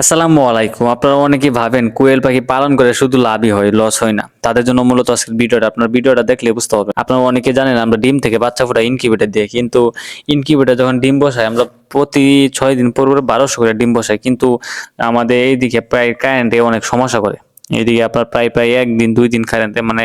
আসসালামু আলাইকুম। আপনারা অনেকেই ভাবেন কোয়েল পাখি পালন করে শুধু লাভই হয় লস হয় না। তাদের জন্য মূলত আজকের ভিডিওটা, আপনার ভিডিওটা দেখলে বুঝতে হবে। আপনারা অনেকে জানেন, আমরা ডিম থেকে বাচ্চা ফোটা ইনকিউবেটার দিয়ে। কিন্তু ইনকিউবেটার যখন ডিম বসাই, আমরা প্রতি ছয় দিন পর পর বারোশো করে ডিম বসাই। কিন্তু আমাদের এইদিকে প্রায় কারেন্টে অনেক সমস্যা করে। এইদিকে আপনার প্রায় প্রায় একদিন, দুই দিন কারেন্টে মানে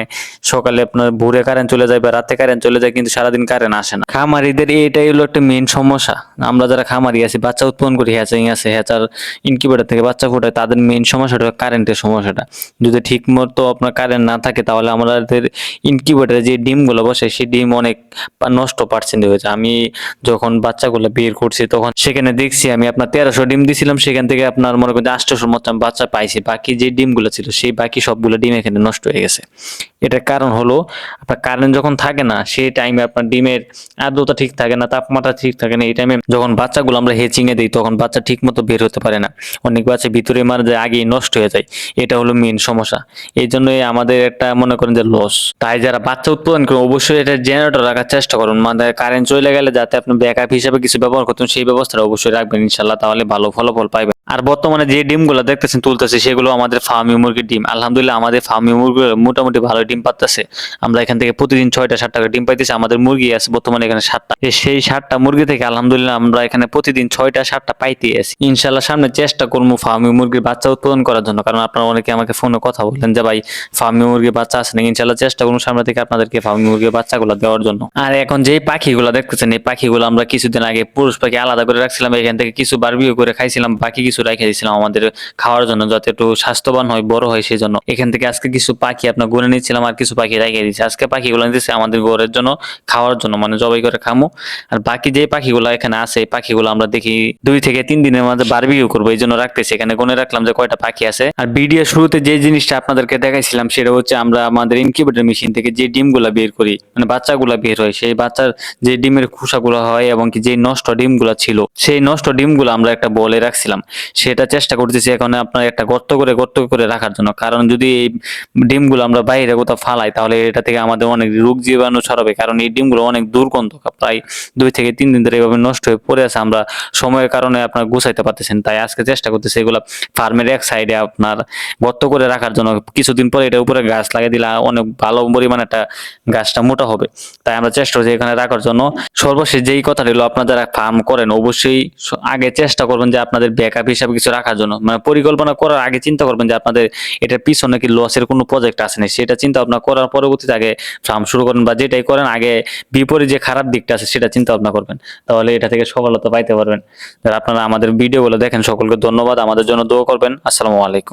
সকালে আপনার ভোরে কারেন্ট চলে যায় বা রাতে কারেন্ট চলে যায়, কিন্তু সারাদিন কারেন্ট আসে না। খামারিদের এটাই হলো একটা মেন সমস্যা। আমরা যারা খামারি আছি, বাচ্চা উৎপন্ন করি হ্যাচাং আছে হ্যাচার ইনকিউবেটার থেকে বাচ্চা ফোটায়, তাদের মেন সমস্যাটা কারেন্টের সমস্যাটা। যদি ঠিক মতো আপনার কারেন্ট না থাকে, তাহলে আমাদের ইনকিউবেটারে যে ডিমগুলো বসে, সেই ডিম অনেক নষ্ট পার্সেন্ট হয়েছে আমি যখন বাচ্চাগুলো বের করছি, তখন সেখানে দেখছি, আমি আপনার তেরোশো ডিম দিছিলাম, সেখান থেকে আপনার মনে করেন আটশোশোর মতো বাচ্চা পাইছি। বাকি যে ডিমগুলো ছিল সেই বাকি সবগুলো ডিম এখানে নষ্ট হয়ে গেছে। এটার কারণ হলো, আপনার কারেন্ট যখন থাকে না, সেই টাইমে আপনার ডিমের আর্দ্রতা ঠিক থাকে না, তাপমাত্রা ঠিক থাকে না, এই টাইমে যখন বাচ্চাগুলো আমরা হেচিং এ দিই, তখন বাচ্চা ঠিক মতো বের হতে পারে না। অনেক বাচ্চা ভিতরে মারা যায়, আগেই নষ্ট হয়ে যায়। এটা হলো মেন সমস্যা। এই জন্যই আমাদের একটা মনে করেন যে লস তাই যারা বাচ্চা উৎপাদন করেন অবশ্যই এটা জেনারেটর রাখার চেষ্টা করুন। মানে কারেন্ট চলে গেলে যাতে আপনি ব্যাকআপ হিসেবে কিছু ব্যবহার করতেন সেই ব্যবস্থাটা অবশ্যই রাখবেন ইনশাল্লাহ তাহলে ভালো ফলাফল পাইবেন। আর বর্তমানে যে ডিমগুলো দেখতেছেন, তুলতেছে, সেগুলো আমাদের ফার্মি মুরগির ডিম। আলহামদুলিল্লাহ, আমাদের ফার্মি মুরগি মোটামুটি ভালো ডিম পাচ্ছে আমরা এখান থেকে প্রতিদিন ছয়টা, সাতটা করে ডিম পাইতেছি। আমাদের মুরগি আছে বর্তমানে এখানে সাতটা। সেই সাতটা মুরগি থেকে আলহামদুলিল্লাহ আমরা এখানে প্রতিদিন ছয়টা, সাতটা পাইতে আছি। ইনশাল্লাহ সামনে চেষ্টা করব ফার্মি মুরগির বাচ্চা উৎপাদন করার জন্য। কারণ আপনারা অনেকে আমাকে ফোনে কথা বললেন যে, ভাই, ফার্মি মুরগির বাচ্চা আছে না ইনশাল্লাহ চেষ্টা করব সামনে থেকে আপনাদেরকে ফার্মি মুরগির বাচ্চাগুলো দেওয়ার জন্য। আর এখন যেই পাখিগুলো দেখতেছেন, এই পাখিগুলো আমরা কিছুদিন আগে পুরুষ পাখি আলাদা করে রাখছিলাম। এখান থেকে কিছু বারবিও করে খাইছিলাম। বাকি কিছু রেখে দিয়েছিলাম আমাদের খাওয়ার জন্য যাতে একটু স্বাস্থ্যবান হয়, বড় হয় সেই জন্য এখান থেকে আজকে কিছু পাখি আপনার গুনে নিচ্ছিলাম আর কিছু পাখি রেখে দিয়েছি। আজকে পাখিগুলো নিতেছে আমাদের ঘরের জন্য, খাওয়ার জন্য মানে জবাই করে খামু। আর বাকি যে পাখিগুলো এখানে আছে, এই পাখিগুলো আমরা দেখি দুই থেকে তিন দিনের মধ্যে বারবিও করব, এই জন্য রাখতেছি। এখানে গুনে রাখলাম যে কয়টা পাখি আছে। আর ভিডিও শুরুতে যে জিনিসটা আপনাদেরকে দেখাইছিলাম, সেটা হচ্ছে আমরা আমাদের ইনকিউবেটর মেশিন থেকে যে ডিমগুলো বের করি মানে বাচ্চাগুলো বের হয়, সেই বাচ্চার যে ডিমের খোসাগুলো হয় এবং কি যে নষ্ট ডিমগুলো ছিল, সেই নষ্ট ডিমগুলো আমরা একটা বলে রাখছিলাম। সেটা চেষ্টা করতেছি এখন আপনার একটা গর্ত করে গর্ত করে রাখার জন্য। কারণ যদি এই ডিমগুলো আমরা বাইরে কোথাও ফালাই, তাহলে এটা থেকে আমাদের অনেক রোগ জীবাণু ছড়াবে। কারণ এই ডিমগুলো অনেক দুর্গন্ধ প্রায় দুই থেকে তিন দিন ধরে এভাবে নষ্ট হয়ে পড়ে আছে। আমরা সময়ের কারণে আপনার গুছাইতে পারতেছেন, তাই আজকে চেষ্টা করতেছি এগুলো ফার্মের এক সাইডে আপনার গর্ত করে রাখার জন্য। কিছুদিন পরে এটা উপরে গাছ লাগিয়ে দিলে অনেক ভালো পরিমাণে একটা গাছটা মোটা হবে। তাই আমরা চেষ্টা করছি এখানে রাখার জন্য। সর্বশেষ যেই কথাটা হলো, আপনারা যারা ফার্ম করেন, অবশ্যই আগে চেষ্টা করবেন যে আপনাদের ব্যাকআপ হিসাবে কিছু রাখার জন্য। মানে পরিকল্পনা করার আগে চিন্তা করবেন যে আপনাদের এটার পিছনে কি লসের কোনো প্রজেক্ট আছে না সেটা চিন্তা ভাবনা করার পরবর্তীতে আগে ফার্ম শুরু করেন বা যেটাই করেন, আগে বিপরীত যে খারাপ দিকটা আছে সেটা চিন্তা ভাবনা করবেন। তাহলে এটা থেকে সফলতা পাইতে পারবেন। আপনারা আমাদের ভিডিওগুলো দেখেন, সকলকে ধন্যবাদ। আমাদের জন্য দোয়া করবেন। আসসালামু আলাইকুম।